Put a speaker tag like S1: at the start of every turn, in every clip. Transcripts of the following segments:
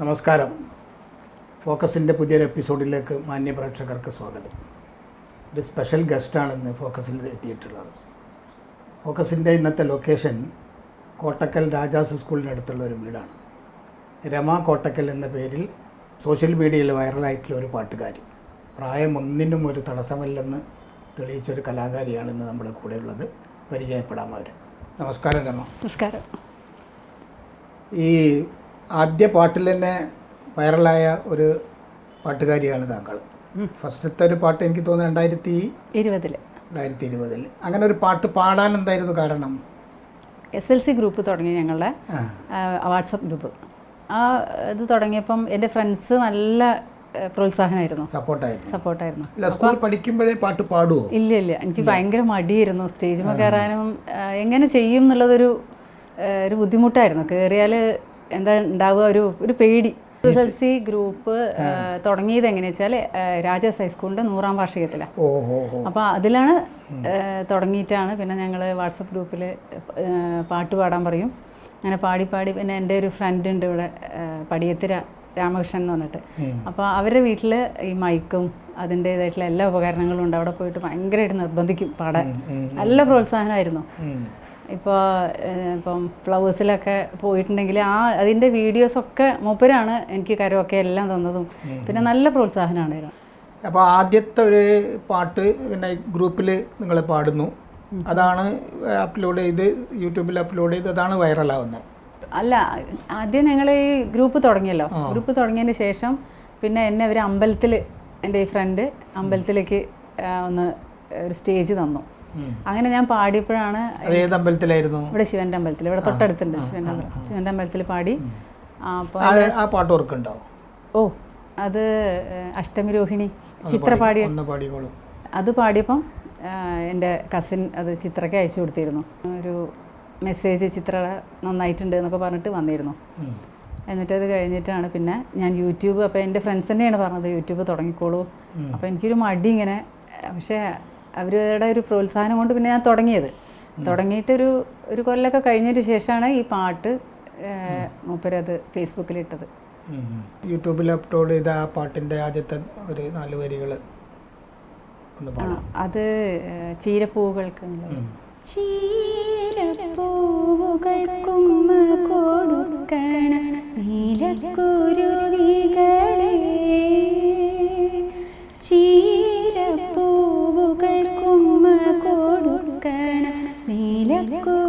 S1: നമസ്കാരം. ഫോക്കസിന്റെ പുതിയൊരു എപ്പിസോഡിലേക്ക് മാന്യ പ്രേക്ഷകർക്ക് സ്വാഗതം. ഒരു സ്പെഷ്യൽ ഗസ്റ്റാണ് ഇന്ന് ഫോക്കസിൽ എത്തിയിട്ടുള്ളത്. ഫോക്കസിന്റെ ഇന്നത്തെ ലൊക്കേഷൻ കോട്ടക്കൽ രാജാസ് സ്കൂളിനടുത്തുള്ള ഒരു വീടാണ്. രമ കോട്ടക്കൽ എന്ന പേരിൽ സോഷ്യൽ മീഡിയയിൽ വൈറലായിട്ടുള്ള ഒരു പാട്ടുകാരി. പ്രായം ഒന്നിനും ഒരു തടസ്സമല്ലെന്ന് തെളിയിച്ചൊരു കലാകാരിയാണ് ഇന്ന് നമ്മുടെ കൂടെയുള്ളത്. പരിചയപ്പെടാം അവർ നമസ്കാരം രമ.
S2: നമസ്കാരം.
S1: ഈ ആദ്യ പാട്ടിൽ തന്നെ വൈറലായ ഒരു പാട്ടുകാരിയാണ് താങ്കൾ. ഫസ്റ്റത്തെ ഒരു പാട്ട് എനിക്ക് തോന്നുന്നു രണ്ടായിരത്തി
S2: ഇരുപതിൽ
S1: രണ്ടായിരത്തി ഇരുപതിൽ അങ്ങനെ ഒരു പാട്ട് പാടാൻ എന്തായിരുന്നു കാരണം?
S2: എസ് എൽ സി ഗ്രൂപ്പ് തുടങ്ങി ഞങ്ങളുടെ. WhatsApp group. ആ ഇത് തുടങ്ങിയപ്പം എന്റെ ഫ്രണ്ട്സ് നല്ല പ്രോത്സാഹനമായിരുന്നു
S1: സപ്പോർട്ടായിരുന്നു.
S2: സപ്പോർട്ടായിരുന്നു.
S1: ഇല്ല സ്കൂളിൽ പഠിക്കുമ്പോഴേ പാട്ട് പാടുമോ
S2: ഇല്ല ഇല്ല. എനിക്ക് ഭയങ്കര മടിയായിരുന്നു. സ്റ്റേജിൽ കയറാനും എങ്ങനെ ചെയ്യും എന്നുള്ളതൊരു ഒരു ബുദ്ധിമുട്ടായിരുന്നു. കയറിയാൽ എന്താ ഉണ്ടാവുക? ഒരു ഒരു പേടി. എസ് എൽ സി ഗ്രൂപ്പ് തുടങ്ങിയത് എങ്ങനെയാ വെച്ചാൽ രാജാസ് ഹൈസ്കൂളിന്റെ നൂറാം വാർഷികത്തിലാണ് അപ്പോൾ അതിലാണ് തുടങ്ങിയിട്ടാണ് പിന്നെ ഞങ്ങൾ വാട്സപ്പ് ഗ്രൂപ്പിൽ പാട്ട് പാടാൻ പറയും. അങ്ങനെ പാടി പാടി പിന്നെ എന്റെ ഒരു ഫ്രണ്ട് ഉണ്ട് ഇവിടെ പടിയത്തിര രാമകൃഷ്ണൻ എന്ന് പറഞ്ഞിട്ട്. അപ്പോൾ അവരുടെ വീട്ടിൽ ഈ മൈക്കും അതിന്റേതായിട്ടുള്ള എല്ലാ ഉപകരണങ്ങളും ഉണ്ട്. അവിടെ പോയിട്ട് ഭയങ്കരമായിട്ട് നിർബന്ധിക്കും പാടാൻ. നല്ല പ്രോത്സാഹനമായിരുന്നു. ഇപ്പോൾ ഇപ്പം ഫ്ലവേഴ്സിലൊക്കെ പോയിട്ടുണ്ടെങ്കിൽ ആ അതിന്റെ വീഡിയോസൊക്കെ മൂപ്പരാണ് എനിക്ക് കരമൊക്കെ എല്ലാം തന്നതും. പിന്നെ നല്ല പ്രോത്സാഹനമാണ്
S1: അപ്പോൾ ആദ്യത്തെ ഒരു പാട്ട് പിന്നെ ഗ്രൂപ്പിൽ നിങ്ങൾ പാടുന്നു. അതാണ് അപ്ലോഡ് ചെയ്ത് യൂട്യൂബിൽ അപ്ലോഡ് ചെയ്ത് അതാണ് വൈറലാവുന്നത്.
S2: അല്ല ആദ്യം ഞങ്ങൾ ഈ ഗ്രൂപ്പ് തുടങ്ങിയല്ലോ. ഗ്രൂപ്പ് തുടങ്ങിയതിന് ശേഷം പിന്നെ എന്നെ ഒരു അമ്പലത്തിൽ എന്റെ ഈ ഫ്രണ്ട് അമ്പലത്തിലേക്ക് ഒന്ന് ഒരു സ്റ്റേജ് തന്നു. അങ്ങനെ ഞാൻ പാടിയപ്പോഴാണ്
S1: ഏത് അമ്പലത്തിലായിരുന്നു?
S2: ഇവിടെ ശിവന്റെ അമ്പലത്തിൽ. ഇവിടെ തൊട്ടടുത്തുണ്ട് ശിവന്റെ അമ്പലം ശിവന്റെ അമ്പലത്തിൽ പാടി.
S1: ആ പാട്ട് ഓർക്കുണ്ടോ
S2: ഓ അത് അഷ്ടമി രോഹിണി ചിത്ര പാടിയ അത് പാടിയപ്പം എന്റെ കസിൻ അത് ചിത്രയ്ക്ക് അയച്ചു കൊടുത്തിരുന്നു. ഒരു മെസ്സേജ് ചിത്ര നന്നായിട്ടുണ്ട് എന്നൊക്കെ പറഞ്ഞിട്ട് വന്നിരുന്നു. എന്നിട്ട് അത് കഴിഞ്ഞിട്ടാണ് പിന്നെ ഞാൻ യൂട്യൂബ് അപ്പോൾ എന്റെ ഫ്രണ്ട്സ് തന്നെയാണ് പറഞ്ഞത് യൂട്യൂബ് തുടങ്ങിക്കോളൂ. അപ്പോൾ എനിക്കൊരു മടി ഇങ്ങനെ പക്ഷേ അവരുടെ ഒരു പ്രോത്സാഹനം കൊണ്ട് പിന്നെ ഞാൻ തുടങ്ങിയത്. തുടങ്ങിയിട്ടൊരു ഒരു കൊല്ലമൊക്കെ കഴിഞ്ഞതിന് ശേഷമാണ് ഈ പാട്ട് മൂപ്പരത് ഫേസ്ബുക്കിലിട്ടത്.
S1: ഇട്ടത് യൂട്യൂബിൽ അപ്ലോഡ് ചെയ്ത ആ പാട്ടിന്റെ ആദ്യത്തെ ഒരു നാല് വരികൾ
S2: അത് ചീരപ്പൂവുകൾക്ക്
S3: ചീരപ്പൂവുകൾക്കും കൊടുക്കണം. നീലക്കുരു 때는
S1: 그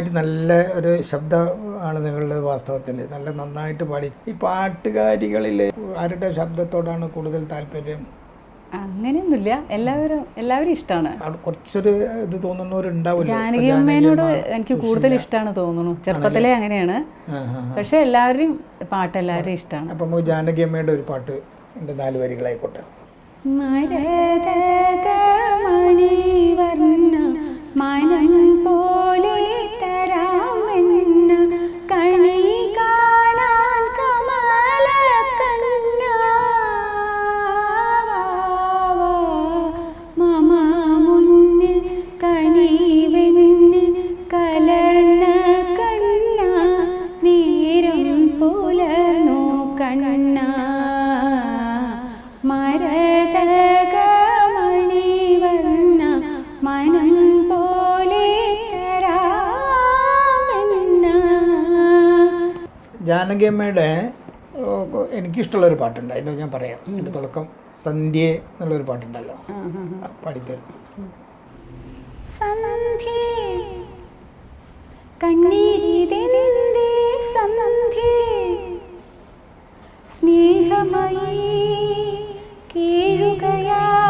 S1: നന്നായിട്ട് നല്ല ഒരു ശബ്ദമാണ് നിങ്ങളുടെ വാസ്തവത്തിൽ. നല്ല നന്നായിട്ട് പാടി. ഈ പാട്ടുകാരികളിൽ ആരുടെ ശബ്ദത്തോടാണ് കൂടുതൽ താല്പര്യം?
S2: അങ്ങനെയൊന്നുമില്ല. എല്ലാവരും എല്ലാവരും ഇഷ്ടമാണ്
S1: കുറച്ചൊരു ഇത് തോന്നുന്നവരുണ്ടാവില്ല
S2: ജാനകി അമ്മേനോട് എനിക്ക് കൂടുതൽ ഇഷ്ടമാണ് തോന്നുന്നു. ചെറുപ്പത്തിലേ അങ്ങനെയാണ്. പക്ഷെ എല്ലാവരും പാട്ട് എല്ലാവരും ഇഷ്ടമാണ്
S1: അപ്പം ജാനകി അമ്മയുടെ ഒരു പാട്ട് എന്റെ നാല് വരികളായിക്കോട്ടെ.
S3: മരതകമണിവർണ മനം
S1: ജാനകി അമ്മയുടെ ഓ, എനിക്കിഷ്ടമുള്ളൊരു പാട്ടുണ്ട്. അതിന് ഞാൻ പറയാം. എന്റെ തുടക്കം സന്ധ്യ എന്നുള്ളൊരു പാട്ടുണ്ടല്ലോ. പാടിത്തരും.
S3: സ്നേഹമായി കേഴുകയാ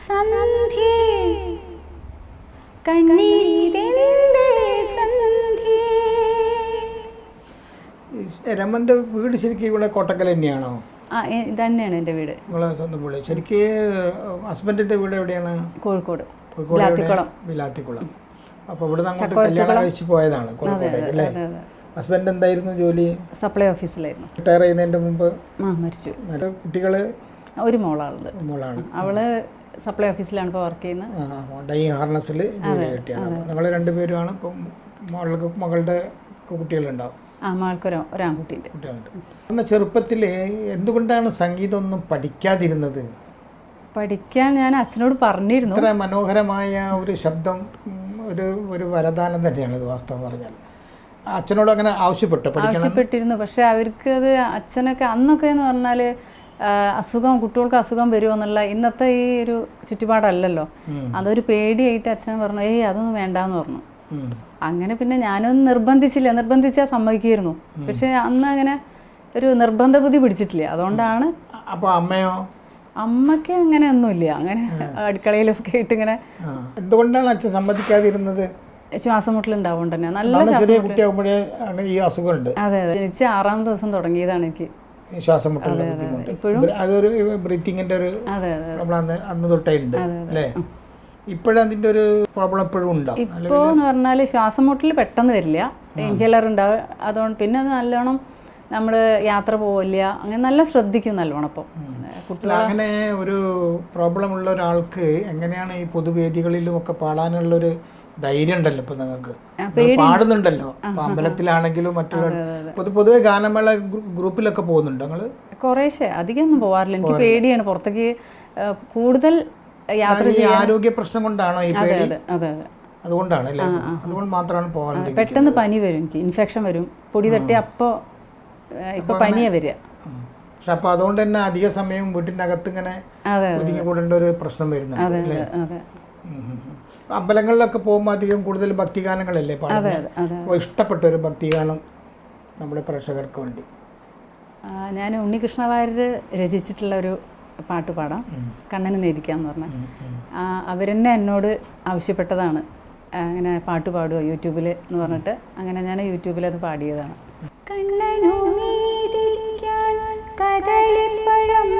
S4: സന്ധ്യേ കണ്ണീരിതെന്തേ സന്ധ്യേ
S1: ഈ രമന്റെ വീട് ശരിക്കും ഇവിടെ കോട്ടക്കൽ തന്നെയാണോ?
S2: ആ എ- ഇതന്നെയാണ് എന്റെ വീട്.
S1: നിങ്ങളെ സ്വന്തം വീട്. ശരിക്ക് ഹസ്ബൻഡിന്റെ വീട് എവിടെയാണ്?
S2: കോഴിക്കോട്.
S1: വിലാത്തിക്കുളം. അപ്പോൾ ഇവിടുന്ന് അങ്ങോട്ട് കല്യാണം കഴിച്ചു പോയതാണ് കോഴിക്കോട്ടേക്ക് അല്ലേ?
S2: അതെ അതെ.
S1: ഹസ്ബൻഡ് എന്തായിരുന്നു ജോലി?
S2: സപ്ലൈ ഓഫീസിലായിരുന്നു.
S1: റിട്ടയർ ചെയ്യുന്നതിന്റെ മുമ്പ്?
S2: ആ മരിച്ചു.
S1: കുട്ടികൾ
S2: ഒരു മോളാണ്
S1: മോളാണ്.
S2: അവൾ സപ്ലൈ ഓഫീസിലാണ് ഇപ്പോൾ വർക്ക് ചെയ്യുന്നത്.
S1: ഡൈ ഹാർനസിൽ ജോലി കിട്ടിയാണ്. നിങ്ങൾ രണ്ടുപേരുമാണ് ഇപ്പം മകൾക്ക് മകളുടെ കുട്ടികളുണ്ടാവും.
S2: ആ മകൾക്കൊരു ഒരാൺകുട്ടിയുണ്ട്.
S1: കുട്ടികളുണ്ട്. അന്ന് ചെറുപ്പത്തിൽ എന്തുകൊണ്ടാണ് സംഗീതമൊന്നും പഠിക്കാതിരുന്നത്?
S2: പഠിക്കാൻ ഞാൻ അച്ഛനോട് പറഞ്ഞിരുന്നു.
S1: ഇത്ര മനോഹരമായ ഒരു ശബ്ദം ഒരു ഒരു വരദാനം തന്നെയാണ് ഇത് വാസ്തവം പറഞ്ഞാൽ. അച്ഛനോട് അങ്ങനെ ആവശ്യപ്പെട്ടു
S2: ആവശ്യപ്പെട്ടിരുന്നു. പക്ഷെ അവർക്ക് അത് അച്ഛനൊക്കെ അന്നൊക്കെ എന്ന് പറഞ്ഞാൽ അസുഖം കുട്ടികൾക്ക് അസുഖം വരുമോ എന്നുള്ള ഇന്നത്തെ ഈ ഒരു ചുറ്റുപാടല്ലല്ലോ. അതൊരു പേടിയായിട്ട് അച്ഛൻ പറഞ്ഞു ഏയ് അതൊന്നും വേണ്ടാന്ന് പറഞ്ഞു. അങ്ങനെ പിന്നെ ഞാനൊന്നും നിർബന്ധിച്ചില്ല. നിർബന്ധിച്ചാൽ സമ്മതിക്കായിരുന്നു പക്ഷെ അന്ന് അങ്ങനെ ഒരു നിർബന്ധ ബുദ്ധി പിടിച്ചിട്ടില്ല. അതുകൊണ്ടാണ്
S1: അപ്പോൾ അമ്മയോ?
S2: അമ്മയ്ക്ക് അങ്ങനെ ഒന്നുമില്ല. അങ്ങനെ അടുക്കളയിലൊക്കെ ആയിട്ട് ഇങ്ങനെ
S1: എന്തുകൊണ്ടാണ് അച്ഛൻ സമ്മതിക്കാതിരുന്നത്?
S2: ശ്വാസം മുട്ടലുണ്ടാവുകൊണ്ട് തന്നെ. നല്ല
S1: ചെറിയ കുട്ടിയാകുമ്പോഴേ ഈ അസുഖമുണ്ട്.
S2: അതെ അതെ. ജനിച്ച് ആറാം ദിവസം തുടങ്ങിയതാണ് എനിക്ക്.
S1: ശ്വാസം മുട്ടലിന്റെ ബുദ്ധിമുട്ട്. അതൊരു ബ്രീത്തിങ്ങിന്റെ ഒരു പ്രോബ്ലം അന്ന് അന്ന് തൊട്ടേ ഉണ്ട് അല്ലേ? ഇപ്പോഴതിന്റെ ഒരു പ്രോബ്ലം എപ്പോഴും ഉണ്ടാവും
S2: ഇപ്പോ എന്ന് പറഞ്ഞാൽ ശ്വാസം മുട്ടൽ പെട്ടെന്ന് വരില്ല. ഇൻഹേലർ ഉണ്ടാവും അതുകൊണ്ട് പിന്നെ അത് നല്ലോണം നമ്മൾ യാത്ര പോവില്ല. അങ്ങനെ നല്ല ശ്രദ്ധിക്കും നല്ലോണം അപ്പം. കുട്ടികൾ
S1: അങ്ങനെ ഒരു പ്രോബ്ലം ഉള്ള ഒരാൾക്ക് എങ്ങനെയാണ് ഈ പൊതുവേദികളിലും ഒക്കെ പാടാനുള്ളൊരു ധൈര്യം ഉണ്ടല്ലോ ഇപ്പൊ നിങ്ങൾക്ക്. പാടുന്നുണ്ടല്ലോ. ഇപ്പൊ അമ്പലത്തിലാണെങ്കിലും മറ്റുള്ള പൊതു പൊതുവെ ഗാനമേള ഗ്രൂ- ഗ്രൂപ്പിലൊക്കെ പോകുന്നുണ്ടോ നിങ്ങൾ?
S2: കുറേശ്ശെ. അധികമൊന്നും പോവാറില്ല. എനിക്ക് പേടിയാണ്. പുറത്തേക്ക് കൂടുതൽ യാത്ര
S1: ആരോഗ്യ പ്രശ്നം കൊണ്ടാണോ ഈ പേടി?
S2: അതെ അതെ അതെ.
S1: അതുകൊണ്ടാണ് അല്ലേ? അതുകൊണ്ട് മാത്രമാണ് പോകാറുണ്ട്
S2: പെട്ടെന്ന് പനി വരും എനിക്ക്. ഇൻഫെക്ഷൻ വരും. പൊടി തട്ടി അപ്പോൾ ഇപ്പൊ പനിയാ വരിക.
S1: പക്ഷെ അപ്പൊ അതുകൊണ്ട് തന്നെ അധിക സമയം വീട്ടിന്റെ അകത്ത് ഇങ്ങനെ
S2: അതെ
S1: ഒതുങ്ങി കൂടേണ്ട ഒരു പ്രശ്നം വരുന്നുണ്ട് അല്ലേ. അമ്പലങ്ങളിലൊക്കെ പോകുമ്പോൾ അധികം കൂടുതൽ ഭക്തിഗാനങ്ങളല്ലേ പാടുന്നത്
S2: അതെ.
S1: അപ്പോൾ ഇഷ്ടപ്പെട്ട ഒരു ഭക്തിഗാനം നമ്മുടെ പ്രേക്ഷകർക്ക് വേണ്ടി
S2: ഞാൻ ഉണ്ണികൃഷ്ണ വാര്യർ രചിച്ചിട്ടുള്ള ഒരു പാട്ട് പാടാം. കണ്ണന് നേദിക്കാന്ന് പറഞ്ഞാൽ അവരെന്നെ എന്നോട് ആവശ്യപ്പെട്ടതാണ്. അങ്ങനെ പാട്ട് പാടുക യൂട്യൂബിൽ എന്ന് പറഞ്ഞിട്ട്. അങ്ങനെ ഞാൻ യൂട്യൂബിൽ അത് പാടിയതാണ്.
S4: കണ്ണനു നീതിക്കാൻ കദളിപ്പഴം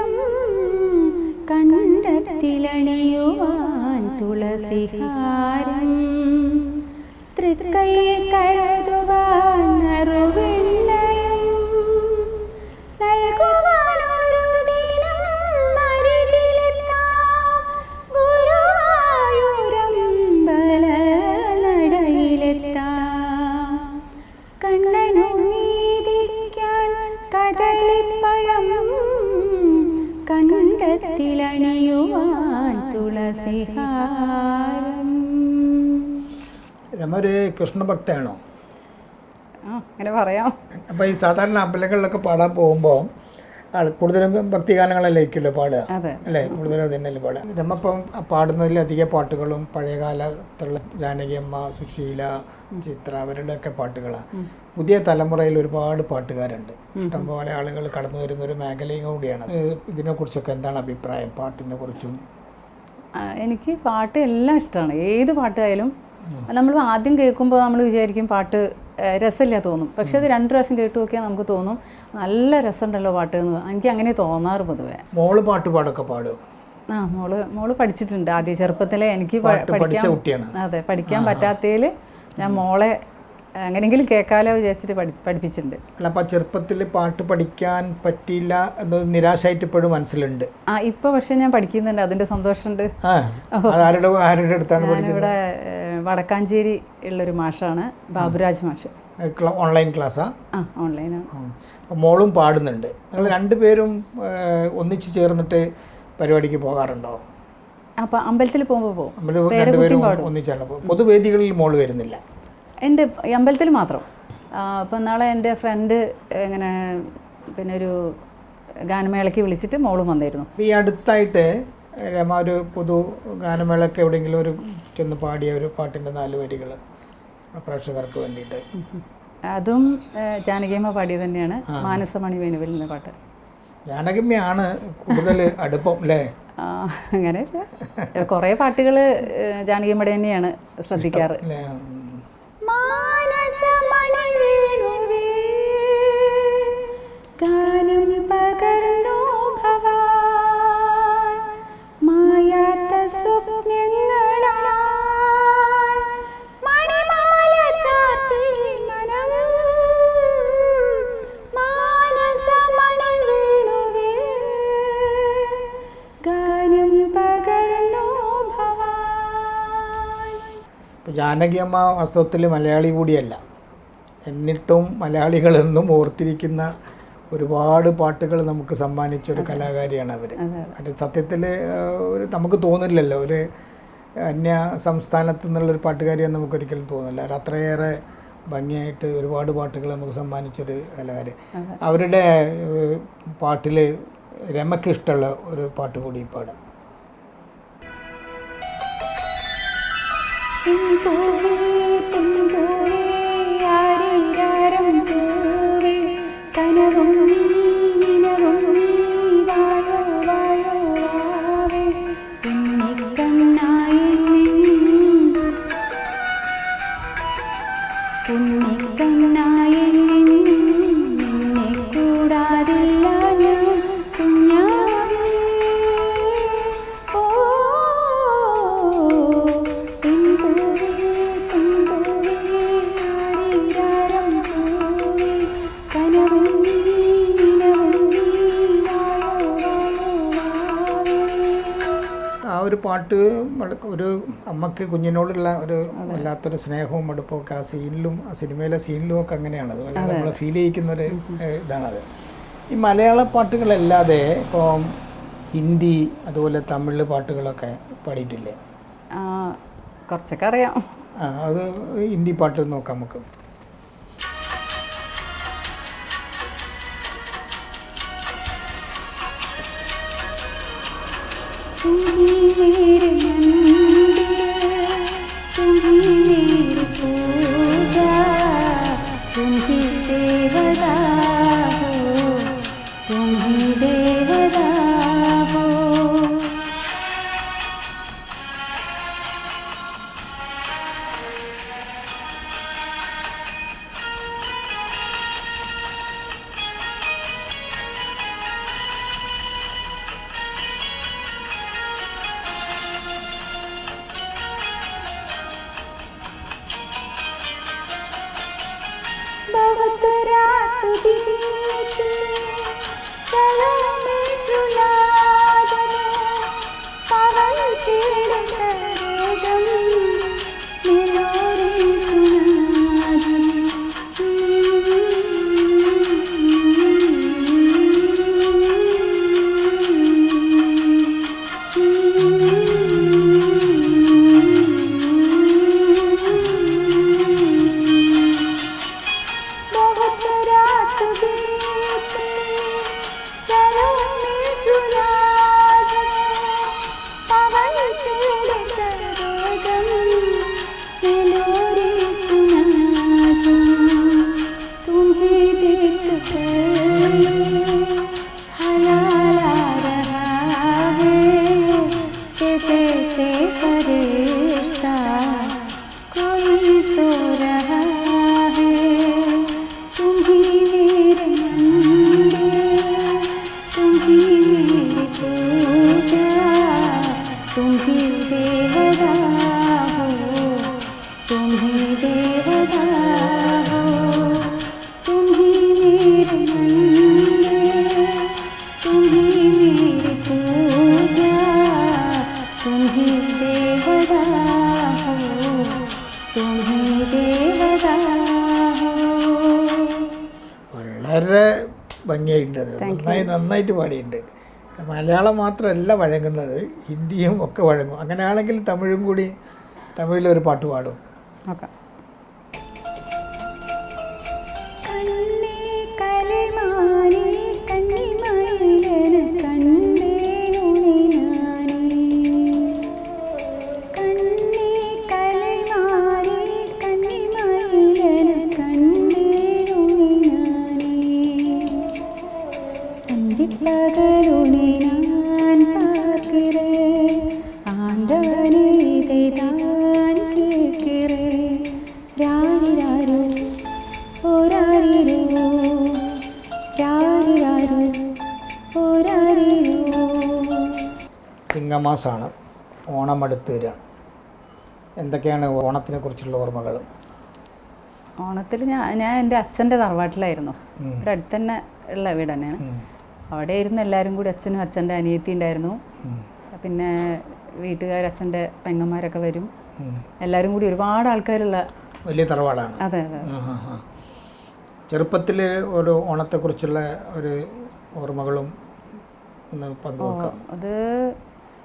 S4: തുളസിഹാരം തൃക്കൈ കരുതുവാൻ നറുവെണ്ണയും തുളസിഹാരം
S1: രമ ഒരു കൃഷ്ണഭക്തയാണോ
S2: ആ അങ്ങനെ പറയാം.
S1: അപ്പോൾ ഈ സാധാരണ അമ്പലങ്ങളിലൊക്കെ പാടാൻ പോകുമ്പോൾ കൂടുതലും കൂടുതലും ഭക്തിഗാനങ്ങളല്ലായിരിക്കുമല്ലോ പാടുക. അല്ലേ? കൂടുതലും തന്നെയല്ലേ പാടുക. രമ ഇപ്പം പാടുന്നതിൽ അധിക പാട്ടുകളും പഴയകാലത്തുള്ള ജാനകിയമ്മ സുശീല ചിത്ര അവരുടെയൊക്കെ പാട്ടുകളാണ്. പുതിയ തലമുറയിൽ ഒരുപാട് പാട്ടുകാരുണ്ട്. ഇഷ്ടംപോലെ ആളുകൾ കടന്നു വരുന്ന ഒരു മേഖലയും കൂടിയാണ്. ഇതിനെ ഇതിനെക്കുറിച്ചൊക്കെ എന്താണ് അഭിപ്രായം? പാട്ടിനെ കുറിച്ചും
S2: എനിക്ക് പാട്ട് എല്ലാം ഇഷ്ടമാണ് ഏത് പാട്ടായാലും നമ്മൾ ആദ്യം കേൾക്കുമ്പോൾ നമ്മൾ വിചാരിക്കും പാട്ട് രസമില്ല തോന്നും. പക്ഷെ അത് രണ്ട് പ്രാവശ്യം കേട്ട് നോക്കിയാൽ നമുക്ക് തോന്നും നല്ല രസമുണ്ടല്ലോ പാട്ട് എന്ന്. എനിക്ക് അങ്ങനെ തോന്നാറ് പൊതുവേ.
S1: മോൾ പാട്ട് പാടൊക്കെ പാടും
S2: ആ മോൾ മോൾ പഠിച്ചിട്ടുണ്ട്. ആദ്യ ചെറുപ്പത്തിലെ എനിക്ക് പഠിക്കാൻ അതെ പഠിക്കാൻ പറ്റാത്തതിൽ ഞാൻ മോളെ എങ്ങനെയെങ്കിലും കേൾക്കാലോ വിചാരിച്ചിട്ട് പഠി പഠിപ്പിച്ചിട്ടുണ്ട്.
S1: അല്ല അപ്പം ചെറുപ്പത്തിൽ പാട്ട് പഠിക്കാൻ പറ്റിയില്ല എന്നത് നിരാശയായിട്ട് ഇപ്പോഴും മനസ്സിലുണ്ട്.
S2: ആ ഇപ്പോൾ പക്ഷേ ഞാൻ പഠിക്കുന്നുണ്ട്. അതിന്റെ സന്തോഷമുണ്ട്.
S1: ആരുടെ ആരുടെ അടുത്താണ്
S2: ഇവിടെ വടക്കാഞ്ചേരി ഉള്ളൊരു മാഷാണ്. ബാബുരാജ് മാഷ്.
S1: ഓൺലൈൻ ക്ലാസ്സാ?
S2: ആ ഓൺലൈനാണ്
S1: മോളും പാടുന്നുണ്ട്. നിങ്ങൾ രണ്ടുപേരും ഒന്നിച്ച് ചേർന്നിട്ട് പരിപാടിക്ക് പോകാറുണ്ടോ?
S2: അപ്പം അമ്പലത്തിൽ പോകുമ്പോൾ പോകും
S1: രണ്ടുപേരും ഒന്നിച്ചാണ് പൊതുവേദികളിൽ മോൾ വരുന്നില്ല.
S2: എന്റെ ഈ അമ്പലത്തിൽ മാത്രം. അപ്പം നാളെ എന്റെ ഫ്രണ്ട് ഇങ്ങനെ പിന്നെ ഒരു ഗാനമേളയ്ക്ക് വിളിച്ചിട്ട് മോളും വന്നിരുന്നു.
S1: അപ്പോൾ ഈ അടുത്തായിട്ട് രമ ഒരു പൊതു ഗാനമേളയ്ക്ക് എവിടെയെങ്കിലും ഒരു ചെന്ന് പാടിയ ഒരു പാട്ടിന്റെ നാല് വരികൾ പ്രേക്ഷകർക്ക് വേണ്ടിയിട്ട്.
S2: അതും ജാനകീമ ജാനകിയമ്മ പാടിയത് തന്നെയാണ്. മാനസമണി വേണുവിൽ എന്ന പാട്ട്.
S1: ജാനകിമ്മയാണ് കൂടുതൽ അടുപ്പം അല്ലേ?
S5: അങ്ങനെ. കുറേ പാട്ടുകൾ ജാനകിയമ്മയുടെ തന്നെയാണ് ശ്രദ്ധിക്കാറ്.
S2: ഗാനം പകർന്നു ഭവാൻ. മായാത്ത സ്വപ്നങ്ങളാൽ ഗാനം
S1: ജാനകിയമ്മ വാസ്തവത്തിൽ മലയാളി കൂടിയല്ല. എന്നിട്ടും മലയാളികളെന്നും ഓർത്തിരിക്കുന്ന ഒരുപാട് പാട്ടുകൾ നമുക്ക് സമ്മാനിച്ചൊരു കലാകാരിയാണ് അവർ അത് സത്യത്തിൽ ഒരു നമുക്ക് തോന്നില്ലല്ലോ ഒരു അന്യ സംസ്ഥാനത്തു നിന്നുള്ളൊരു പാട്ടുകാരിയെന്ന് നമുക്കൊരിക്കലും തോന്നില്ല. അവർ അത്രയേറെ ഭംഗിയായിട്ട് ഒരുപാട് പാട്ടുകൾ നമുക്ക് സമ്മാനിച്ചൊരു കലാകാരി. അവരുടെ പാട്ടിൽ രമയ്ക്ക് ഇഷ്ടമുള്ള ഒരു പാട്ട് കൂടി പാടാം. പാട്ട് ഒരു അമ്മയ്ക്ക് കുഞ്ഞിനോടുള്ള ഒരു വല്ലാത്തൊരു സ്നേഹവും അടുപ്പമൊക്കെ ആ സീനിലും ആ സിനിമയിലെ സീനിലും ഒക്കെ അങ്ങനെയാണ്. അതുപോലെ വല്ലാതെ നമ്മൾ ഫീൽ ചെയ്യിക്കുന്നൊരു ഇതാണത്. ഈ മലയാള പാട്ടുകളല്ലാതെ ഇപ്പോൾ ഹിന്ദി അതുപോലെ തമിഴ് പാട്ടുകളൊക്കെ പാടിയിട്ടില്ലേ?
S5: കുറച്ചൊക്കെ അറിയാം.
S1: അത് ഹിന്ദി പാട്ട് നോക്കാം നമുക്ക്.
S2: तुम्ही मेरे नंदे तुम्ही
S1: നന്നായിട്ട് പാടിയിട്ടുണ്ട് മലയാളം മാത്രമല്ല വഴങ്ങുന്നത് ഹിന്ദിയും ഒക്കെ വഴങ്ങും അങ്ങനെയാണെങ്കിൽ തമിഴും കൂടി തമിഴിലൊരു പാട്ട് പാടും
S5: നോക്കാം
S1: ചിങ്ങമാസമാണ് ഓണം അടുത്ത് വരിക. എന്തൊക്കെയാണ് ഓണത്തിനെ കുറിച്ചുള്ള ഓർമ്മകൾ?
S5: ഓണത്തിൽ ഞാൻ ഞാൻ എന്റെ അച്ഛന്റെ തറവാട്ടിലായിരുന്നു. ഇവിടെ അടുത്ത് തന്നെ ഉള്ള വീട് തന്നെയാണ്. അവിടെ ഇരുന്ന് എല്ലാവരും കൂടി അച്ഛനും അച്ഛന്റെ അനിയത്തി ഉണ്ടായിരുന്നു. പിന്നെ വീട്ടുകാർ അച്ഛന്റെ പെങ്ങന്മാരൊക്കെ വരും. എല്ലാവരും കൂടി ഒരുപാട് ആൾക്കാരുള്ള
S1: വലിയ തറവാടാണ്.
S5: അതെ അതെ.
S1: ചെറുപ്പത്തിൽ ഒരു ഓണത്തെക്കുറിച്ചുള്ള ഒരു ഓർമ്മകളും ഒന്ന് പങ്കുവെക്കാം.
S5: അത്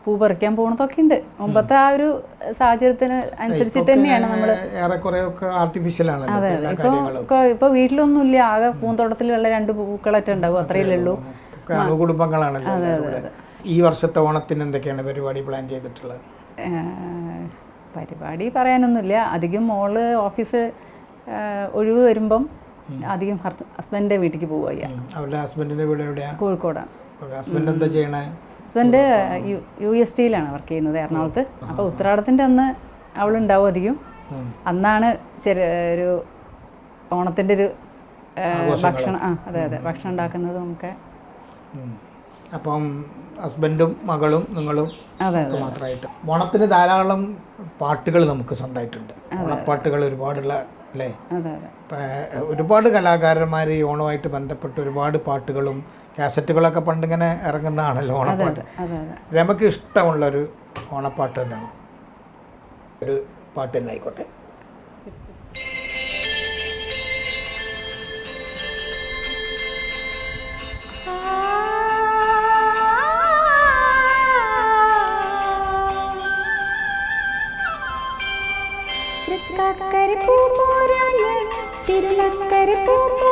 S5: പൂ പറിക്കാൻ പോണതൊക്കെ ഉണ്ട്. മുമ്പത്തെ ആ ഒരു സാഹചര്യത്തിന് അനുസരിച്ചിട്ട് തന്നെയാണ് നമ്മൾ
S1: ഏറെക്കുറെ ഒക്കെ ആർട്ടിഫിഷ്യൽ ആണ് എല്ലാ
S5: ഇപ്പൊ
S1: കാര്യങ്ങളും.
S5: ഇപ്പോൾ വീട്ടിലൊന്നുമില്ല. ആകെ പൂന്തോട്ടത്തിലുള്ള രണ്ട് പൂക്കളൊക്കെ ഉണ്ടാവും അത്രയല്ലേ ഉള്ളൂ.
S1: കുടുംബങ്ങളാണല്ലോ ഈ വർഷത്തെ ഓണത്തിന് എന്തൊക്കെയാണ് പരിപാടി പ്ലാൻ ചെയ്തിട്ടുള്ളത്?
S5: പരിപാടി പറയാനൊന്നുമില്ല. അധികം മോൾ ഓഫീസ് ഒഴിവ് വരുമ്പം അധികം ഹസ്ബൻഡിന്റെ വീട്ടിലേക്ക് പോവുക.
S1: അവരുടെ ഹസ്ബൻഡിന്റെ വീട് എവിടെയാണ്
S5: കോഴിക്കോടാണ്
S1: ഹസ്ബൻഡ് എന്താ ചെയ്യണേ?
S5: ഹസ്ബൻഡ് യു എസ് ടിയിലാണ് വർക്ക് ചെയ്യുന്നത് എറണാകുളത്ത്. അപ്പോൾ ഉത്രാടത്തിന്റെ അന്ന് അവളുണ്ടാവും അധികം. അന്നാണ് ചെറിയ ഒരു ഓണത്തിന്റെ ഒരു ഭക്ഷണം ആ അതെ അതെ ഭക്ഷണം ഉണ്ടാക്കുന്നതും ഒക്കെ.
S1: അപ്പം ഹസ്ബൻഡും മകളും നിങ്ങളും മാത്രമായിട്ട്. ഓണത്തിന് ധാരാളം പാട്ടുകൾ നമുക്ക് സ്വന്തമായിട്ടുണ്ട്. ഓണപ്പാട്ടുകൾ ഒരുപാടുള്ള അല്ലേ? ഒരുപാട് കലാകാരന്മാർ ഈ ഓണമായിട്ട് ബന്ധപ്പെട്ട് ഒരുപാട് പാട്ടുകളും കാസറ്റുകളൊക്കെ പണ്ടിങ്ങനെ ഇറങ്ങുന്നതാണല്ലോ ഓണപ്പാട്ട്. രമക്ക് ഇഷ്ടമുള്ളൊരു ഓണപ്പാട്ട് തന്നെയാണ്. ഒരു പാട്ട് തന്നെ ആയിക്കോട്ടെ
S2: திருநக்கரு பூத்த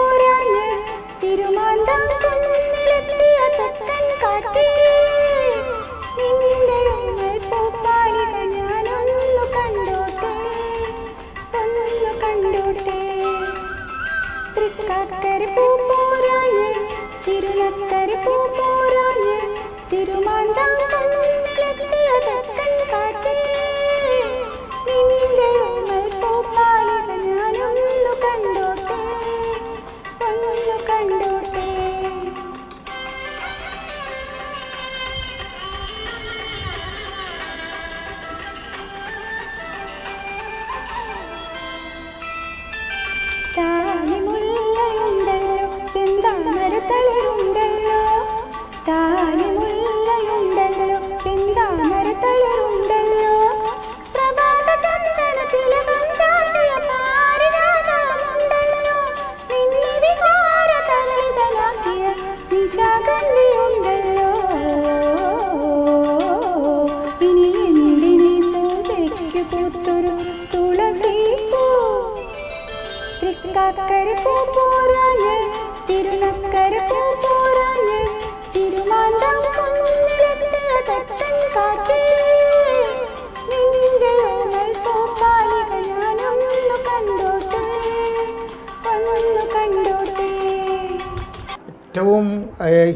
S1: ഏറ്റവും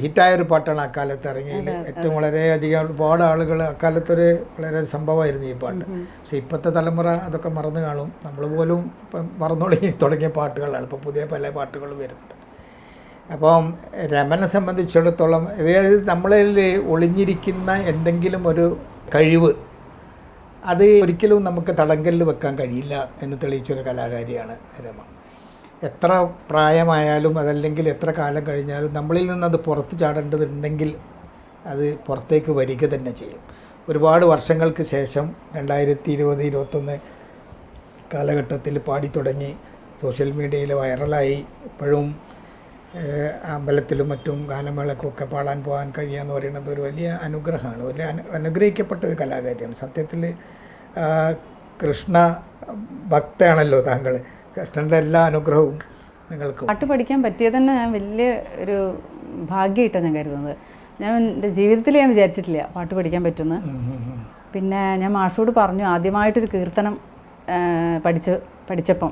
S1: ഹിറ്റായ ഒരു പാട്ടാണ് അക്കാലത്ത് ഇറങ്ങിയത്. ഏറ്റവും വളരെയധികം ഒരുപാട് ആളുകൾ അക്കാലത്തൊരു വളരെ സംഭവമായിരുന്നു ഈ പാട്ട്. പക്ഷെ ഇപ്പോഴത്തെ തലമുറ അതൊക്കെ മറന്നു കാണും. നമ്മൾ പോലും ഇപ്പം മറന്നു തുടങ്ങി തുടങ്ങിയ പാട്ടുകളാണ്. ഇപ്പോൾ പുതിയ പല പാട്ടുകളും വരുന്നുണ്ട്. അപ്പം രമനെ സംബന്ധിച്ചിടത്തോളം അതായത് നമ്മളിൽ ഒളിഞ്ഞിരിക്കുന്ന എന്തെങ്കിലും ഒരു കഴിവ് അത് ഒരിക്കലും നമുക്ക് തടങ്കലിൽ വെക്കാൻ കഴിയില്ല എന്ന് തെളിയിച്ചൊരു കലാകാരിയാണ് രമ. എത്ര പ്രായമായാലും അതല്ലെങ്കിൽ എത്ര കാലം കഴിഞ്ഞാലും നമ്മളിൽ നിന്ന് അത് പുറത്ത് ചാടേണ്ടതുണ്ടെങ്കിൽ അത് പുറത്തേക്ക് വരിക തന്നെ ചെയ്യും. ഒരുപാട് വർഷങ്ങൾക്ക് ശേഷം രണ്ടായിരത്തി ഇരുപത് ഇരുപത്തൊന്ന് കാലഘട്ടത്തിൽ പാടി തുടങ്ങി സോഷ്യൽ മീഡിയയിൽ വൈറലായി. ഇപ്പോഴും അമ്പലത്തിലും മറ്റും ഗാനമേളക്കൊക്കെ പാടാൻ പോകാൻ കഴിയുക എന്ന് പറയുന്നത് ഒരു വലിയ അനുഗ്രഹമാണ്. വലിയ അനു അനുഗ്രഹിക്കപ്പെട്ട ഒരു കലാകാരിയാണ്. സത്യത്തിൽ കൃഷ്ണ ഭക്തയാണല്ലോ താങ്കൾ കൃഷ്ണന്റെ എല്ലാ അനുഗ്രഹവും നിങ്ങൾക്ക്.
S5: പാട്ട് പഠിക്കാൻ പറ്റിയത് തന്നെ ഞാൻ വലിയ ഒരു ഭാഗ്യമായിട്ടാണ് ഞാൻ കരുതുന്നത്. ഞാൻ എന്റെ ജീവിതത്തിൽ ഞാൻ വിചാരിച്ചിട്ടില്ല പാട്ട് പഠിക്കാൻ പറ്റുമെന്ന്. പിന്നെ ഞാൻ മാഷോട് പറഞ്ഞു ആദ്യമായിട്ടൊരു കീർത്തനം പഠിച്ച് പഠിച്ചപ്പം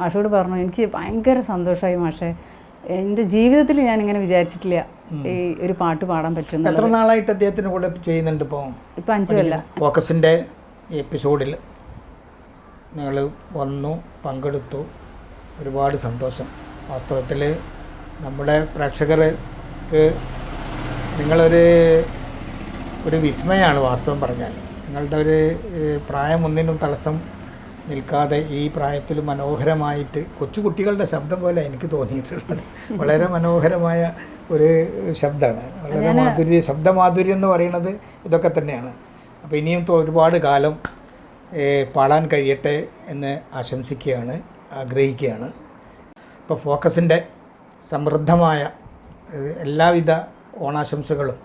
S5: മാഷോട് പറഞ്ഞു എനിക്ക് ഭയങ്കര സന്തോഷമായി മാഷെ. എന്റെ ജീവിതത്തിൽ ഞാൻ ഇങ്ങനെ വിചാരിച്ചിട്ടില്ല ഈ ഒരു പാട്ട് പാടാൻ പറ്റുന്നു
S1: എത്ര നാളായിട്ട് അദ്ദേഹത്തിന് കൂടെ ചെയ്യുന്നുണ്ട് ഇപ്പോൾ
S5: ഇപ്പം അഞ്ചു കൊല്ലം.
S1: ഫോക്കസിന്റെ എപ്പിസോഡിൽ. നിങ്ങൾ വന്നു പങ്കെടുത്തു. ഒരുപാട് സന്തോഷം. വാസ്തവത്തിൽ നമ്മുടെ പ്രേക്ഷകർക്ക് നിങ്ങളൊരു ഒരു വിസ്മയമാണ് വാസ്തവം പറഞ്ഞാൽ നിങ്ങളുടെ ഒരു പ്രായമൊന്നിനും തടസ്സം നിൽക്കാതെ ഈ പ്രായത്തിൽ മനോഹരമായിട്ട് കൊച്ചുകുട്ടികളുടെ ശബ്ദം പോലെ എനിക്ക് തോന്നിയിട്ടുള്ളത്. വളരെ മനോഹരമായ ഒരു ശബ്ദമാണ്. വളരെ മാധുര്യ ശബ്ദമാധുര്യം എന്ന് പറയുന്നത് ഇതൊക്കെ തന്നെയാണ്. അപ്പോൾ ഇനിയും ഒരുപാട് കാലം പാടാൻ കഴിയട്ടെ എന്ന് ആശംസിക്കുകയാണ് ആഗ്രഹിക്കുകയാണ്. ഇപ്പോൾ ഫോക്കസിന്റെ സമൃദ്ധമായ എല്ലാവിധ ഓണാശംസകളും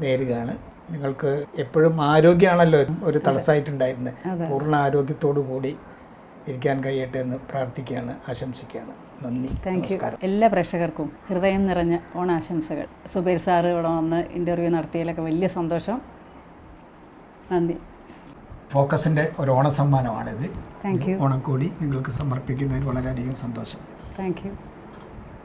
S1: നേരുകയാണ്. നിങ്ങൾക്ക് എപ്പോഴും ആരോഗ്യമാണല്ലോ ഒരു തടസ്സമായിട്ടുണ്ടായിരുന്നത്. പൂർണ ആരോഗ്യത്തോടു കൂടി ഇരിക്കാൻ കഴിയട്ടെ എന്ന് പ്രാർത്ഥിക്കുകയാണ് ആശംസിക്കുകയാണ്. നന്ദി.
S5: താങ്ക് യു എല്ലാ പ്രേക്ഷകർക്കും ഹൃദയം നിറഞ്ഞ ഓണാശംസകൾ. സുബൈർ സാറ് ഇവിടെ വന്ന് ഇന്റർവ്യൂ നടത്തിയതിലൊക്കെ വലിയ സന്തോഷം. നന്ദി.
S1: ഫോക്കസിന്റെ ഒരു ഓണസമ്മാനമാണിത്. ഓണക്കോടി നിങ്ങൾക്ക് സമർപ്പിക്കുന്നതിൽ വളരെയധികം സന്തോഷം.
S5: Thank you